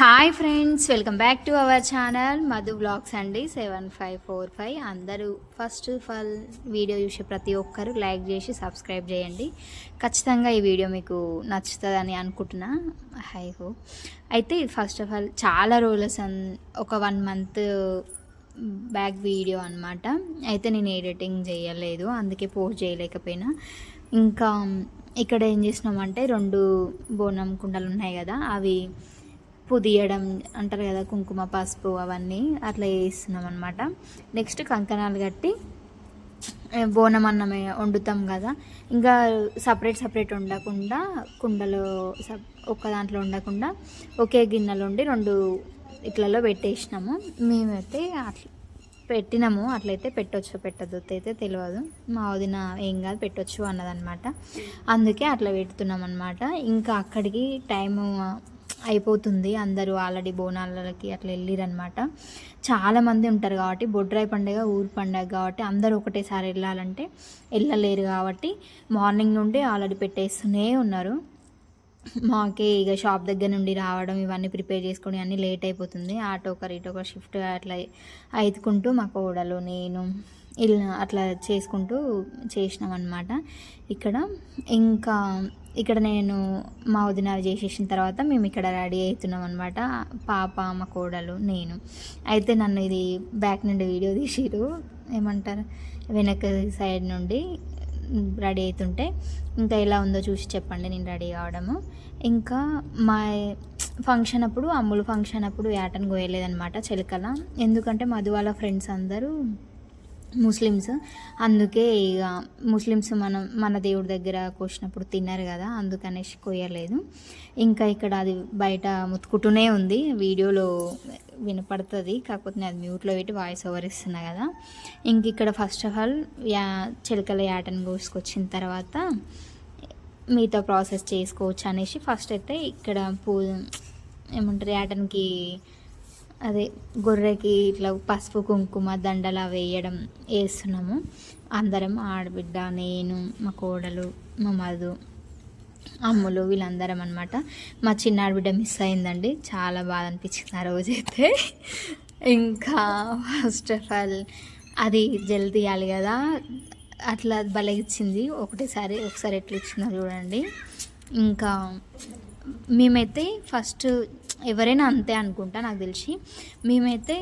Hi friends welcome back to our channel Madhu blogs అండి seven five four five అందరూ first of all video చూసే ప్రతి ఒక్కరు like చేసి సబ్స్క్రైబ్ చేయండి. ఖచ్చితంగా ఈ వీడియో మీకు నచ్చుతుందని అనుకుంటున్నా. హై హో అయితే ఫస్ట్ ఆఫ్ ఆల్ చాలా రోజుల సన్ ఒక వన్ మంత్ బ్యాక్ వీడియో అనమాట అయితే నేను ఎడిటింగ్ చేయలేదు అందుకే పోస్ట్ చేయలేకపోయినా. ఇంకా ఇక్కడ ఏం చేసినామంటే రెండు బోనం కుండలు ఉన్నాయి కదా అవి పుదియడం అంటారు కదా కుంకుమ పసుపు అవన్నీ అట్లా వేస్తున్నాం అనమాట నెక్స్ట్ కంకణాలు కట్టి బోనం అన్నం వండుతాం కదా. ఇంకా సపరేట్ సపరేట్ ఉండకుండా కుండలో సప్ ఒక్క దాంట్లో ఉండకుండా ఒకే గిన్నెలు ఉండి రెండు ఇట్లలో పెట్టేసినాము. మేమైతే అట్లా పెట్టినాము. అట్లయితే పెట్టొచ్చు పెట్టద్దు అయితే తెలియదు మా వదిన ఏం కాదు పెట్టొచ్చు అన్నదనమాట అందుకే అట్లా పెడుతున్నాం అనమాట ఇంకా అక్కడికి టైము అయిపోతుంది. అందరూ ఆల్రెడీ బోనాలకి అట్లా వెళ్ళిరనమాట చాలామంది ఉంటారు కాబట్టి బొడ్రాయి పండుగ ఊరు పండుగ కాబట్టి అందరూ ఒకటేసారి వెళ్ళాలంటే వెళ్ళలేరు కాబట్టి మార్నింగ్ నుండి ఆల్రెడీ పెట్టేస్తూనే ఉన్నారు. మాకే ఇక షాప్ దగ్గర నుండి రావడం ఇవన్నీ ప్రిపేర్ చేసుకొని అన్నీ లేట్ అయిపోతుంది. ఆటో ఒకరు ఇటు ఒకరు షిఫ్ట్ అట్లా అయితుకుంటూ మా కోడలు నేను ఇలా అట్లా చేసుకుంటూ చేసినాం అనమాట ఇక్కడ ఇంకా ఇక్కడ నేను మా వదినారు చేసేసిన తర్వాత మేము ఇక్కడ రెడీ అవుతున్నాం అనమాట పాప మా కోడలు నేను. అయితే నన్ను ఇది బ్యాక్ నుండి వీడియో తీసిరు ఏమంటారు? వెనక సైడ్ నుండి రెడీ అవుతుంటే ఇంకా ఎలా ఉందో చూసి చెప్పండి నేను రెడీ కావడము. ఇంకా మా ఫంక్షన్ అప్పుడు అమ్ములు ఫంక్షన్ అప్పుడు యాటను కోయలేదనమాట చిలకల. ఎందుకంటే మధు వాళ్ళ ఫ్రెండ్స్ అందరూ ముస్లిమ్స్. అందుకే ఇక ముస్లిమ్స్ మనం మన దేవుడి దగ్గర కోసినప్పుడు తిన్నారు కదా అందుకనేసి కోయలేదు ఇంకా ఇక్కడ అది బయట ముత్తుకుంటూనే ఉంది. వీడియోలో వినపడుతుంది కాకపోతే నేను అది మ్యూట్లో పెట్టి వాయిస్ ఓవర్ ఇస్తున్నా కదా. ఇంక ఇక్కడ ఫస్ట్ ఆఫ్ ఆల్ యా చిలకల యాటను కోసుకొచ్చిన తర్వాత మిగతా ప్రాసెస్ చేసుకోవచ్చు అనేసి ఫస్ట్ అయితే ఇక్కడ పూ ఏమంటారు యాటన్కి అదే గొర్రెకి ఇట్లా పసుపు కుంకుమ దండలా వేయడం వేస్తున్నాము. అందరం ఆడబిడ్డ నేను మా కోడలు మా మధు అమ్ములు వీళ్ళందరం అనమాట మా చిన్న ఆడబిడ్డ మిస్ అయిందండి. చాలా బాధ అనిపించింది ఆ రోజైతే. ఇంకా ఫస్ట్ ఆఫ్ ఆల్ అది జల్ తీయాలి కదా. అట్లా భలే ఇచ్చింది. ఒకటేసారి ఒకసారి ఎట్లా ఇచ్చిందో చూడండి. ఇంకా మేమైతే ఫస్ట్ ఎవరైనా అంతే అనుకుంటా నాకు తెలిసి. మేమైతే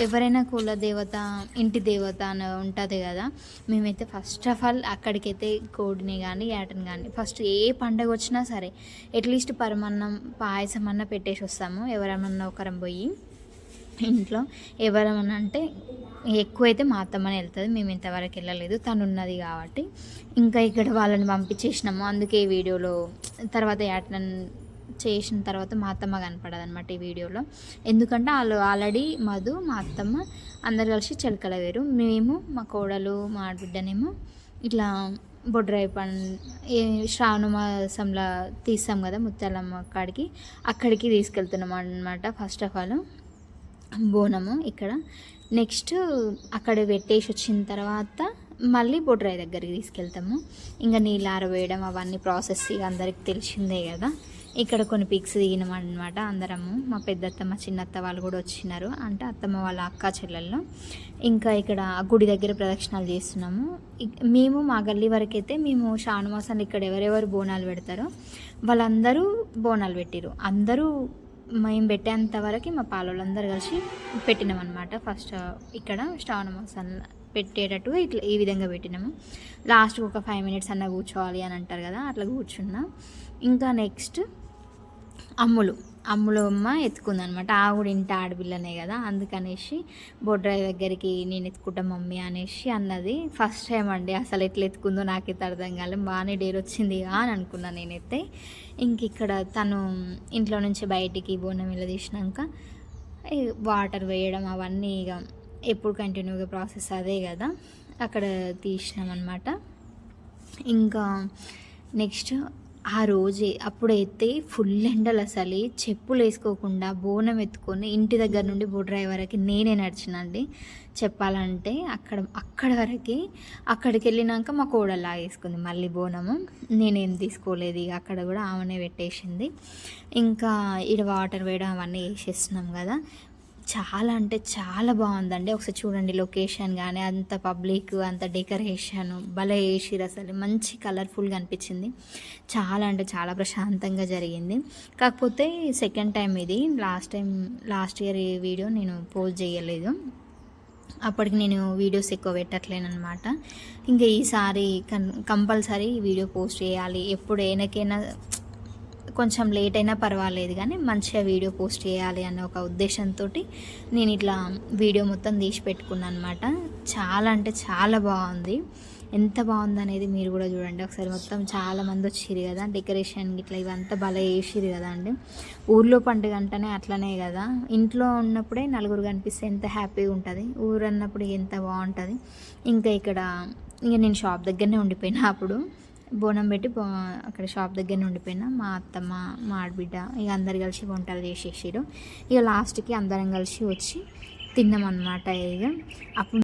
ఎవరైనా కుల దేవత ఇంటి దేవత అని ఉంటుంది కదా మేమైతే ఫస్ట్ ఆఫ్ ఆల్ అక్కడికైతే కోడిని కానీ యాటని కానీ ఫస్ట్ ఏ పండగ వచ్చినా సరే అట్లీస్ట్ పరమన్నం పాయసం అన్న పెట్టేసి వస్తాము. ఎవరమన్నా ఒకరం పోయి ఇంట్లో ఎవరమన్నా అంటే ఎక్కువైతే మా అత్తమ్మని వెళ్తుంది. మేము ఇంతవరకు వెళ్ళలేదు. తను ఉన్నది కాబట్టి. ఇంకా ఇక్కడ వాళ్ళని పంపించేసినాము. అందుకే ఈ వీడియోలో తర్వాత యాటన్ చేసిన తర్వాత మా అత్తమ్మ కనపడదు అనమాట ఈ వీడియోలో. ఎందుకంటే వాళ్ళు ఆల్రెడీ మధు మా అత్తమ్మ అందరు కలిసి చిలకల వేరు. మేము మా కోడలు మా ఆడబిడ్డనేమో ఇట్లా బొడ్రాయి పం శ్రావణ మాసంలో తీస్తాం కదా ముత్యాలమ్మ కాడికి అక్కడికి తీసుకెళ్తున్నాం అనమాట ఫస్ట్ ఆఫ్ ఆల్. బోనము ఇక్కడ. నెక్స్ట్ అక్కడ పెట్టేసి వచ్చిన తర్వాత మళ్ళీ బొడ్రాయి దగ్గరికి తీసుకెళ్తాము. ఇంకా నీళ్ళు ఆరవేయడం అవన్నీ ప్రాసెస్ ఇక అందరికి తెలిసిందే కదా. ఇక్కడ కొన్ని పిక్స్ దిగినాం అనమాట అందరము. మా పెద్దత్త మా చిన్నత్త వాళ్ళు కూడా వచ్చినారు. అంటే అత్తమ్మ వాళ్ళ అక్క చెల్లెళ్ళు. ఇంకా ఇక్కడ గుడి దగ్గర ప్రదక్షిణాలు చేస్తున్నాము. మేము మా గల్లీ వరకు అయితే మేము శ్రావణమాసాన్ని ఇక్కడ ఎవరెవరు బోనాలు పెడతారో వాళ్ళందరూ బోనాలు పెట్టిరు అందరూ మేము పెట్టేంత వరకు మా పాలోళ్ళందరూ కలిసి పెట్టినాం అనమాట ఫస్ట్ ఇక్కడ శ్రావణ మాసం పెట్టేటట్టు ఇట్లా ఈ విధంగా పెట్టినాము. లాస్ట్ ఒక ఫైవ్ మినిట్స్ అన్న కూర్చోవాలి అని అంటారు కదా అట్లా కూర్చున్నా. ఇంకా నెక్స్ట్ అమ్ములు అమ్ములు అమ్మ ఎత్తుకుంది అనమాట ఆ కూడా ఇంటి ఆడపిల్లనే కదా అందుకనేసి బొడ్రాయి దగ్గరికి నేను ఎత్తుకుంటా మమ్మీ అనేసి అన్నది. ఫస్ట్ టైం అండి అసలు ఎట్లా ఎత్తుకుందో నాకైతే అర్థం కాలేదు. బాగానే డేర్ వచ్చింది అని అనుకున్నాను నేనైతే. ఇంక ఇక్కడ తను ఇంట్లో నుంచి బయటికి బోనం ఇలా తీసినాక వాటర్ వేయడం అవన్నీ ఇక ఎప్పుడు కంటిన్యూగా ప్రాసెస్ అదే కదా అక్కడ తీసినాం అనమాట ఇంకా నెక్స్ట్ ఆ రోజే అప్పుడైతే ఫుల్ ఎండలు అసలు. చెప్పులు వేసుకోకుండా బోనం ఎత్తుకొని ఇంటి దగ్గర నుండి బొడ్రాయి వరకు నేనే నడిచినండి చెప్పాలంటే అక్కడ అక్కడ వరకు అక్కడికి వెళ్ళినాక మా కోడలా లాగేసుకుంది మళ్ళీ బోనము. నేనేం తీసుకోలేదు ఇక అక్కడ కూడా ఆమెనే పెట్టేసింది. ఇంకా ఇడ వాటర్ వేయడం అవన్నీ వేసేస్తున్నాం కదా. చాలా అంటే చాలా బాగుందండి. ఒకసారి చూడండి లొకేషన్ కానీ అంత పబ్లిక్ అంత డెకరేషన్ భలే వేసిరు అసలు. మంచి కలర్ఫుల్గా అనిపించింది. చాలా అంటే చాలా ప్రశాంతంగా జరిగింది. కాకపోతే సెకండ్ టైం ఇది. లాస్ట్ టైం లాస్ట్ ఇయర్ ఈ వీడియో నేను పోస్ట్ చేయలేదు. అప్పటికి నేను వీడియోస్ ఎక్కువ పెట్టట్లేనమాట ఇంకా ఈసారి కన్ కంపల్సరీ వీడియో పోస్ట్ చేయాలి. ఎప్పుడు ఎనకైనా కొంచెం లేట్ అయినా పర్వాలేదు కానీ మంచిగా వీడియో పోస్ట్ చేయాలి అన్న ఒక ఉద్దేశంతో నేను ఇట్లా వీడియో మొత్తం తీసి పెట్టుకున్నాను అనమాట చాలా అంటే చాలా బాగుంది. ఎంత బాగుంది అనేది మీరు కూడా చూడండి. ఒకసారి మొత్తం చాలా మంది వచ్చిర్రు కదా డెకరేషన్ ఇట్లా ఇవంతా భలే వేసిరు కదా అండి. ఊర్లో పండుగ అంటేనే అట్లనే కదా. ఇంట్లో ఉన్నప్పుడే నలుగురు కనిపిస్తే ఎంత హ్యాపీగా ఉంటుంది. ఊరు అన్నప్పుడు ఎంత బాగుంటుంది. ఇంకా ఇక్కడ ఇంకా నేను షాప్ దగ్గరనే ఉండిపోయినా అప్పుడు. బోనం పెట్టి బో అక్కడ షాప్ దగ్గర ఉండిపోయినా. మా అత్తమ్మ మా ఆడబిడ్డ ఇక అందరు కలిసి వంటలు చేసేసారు ఇక లాస్ట్కి అందరం కలిసి వచ్చి తిన్నాం అనమాట ఇక. అప్పుడు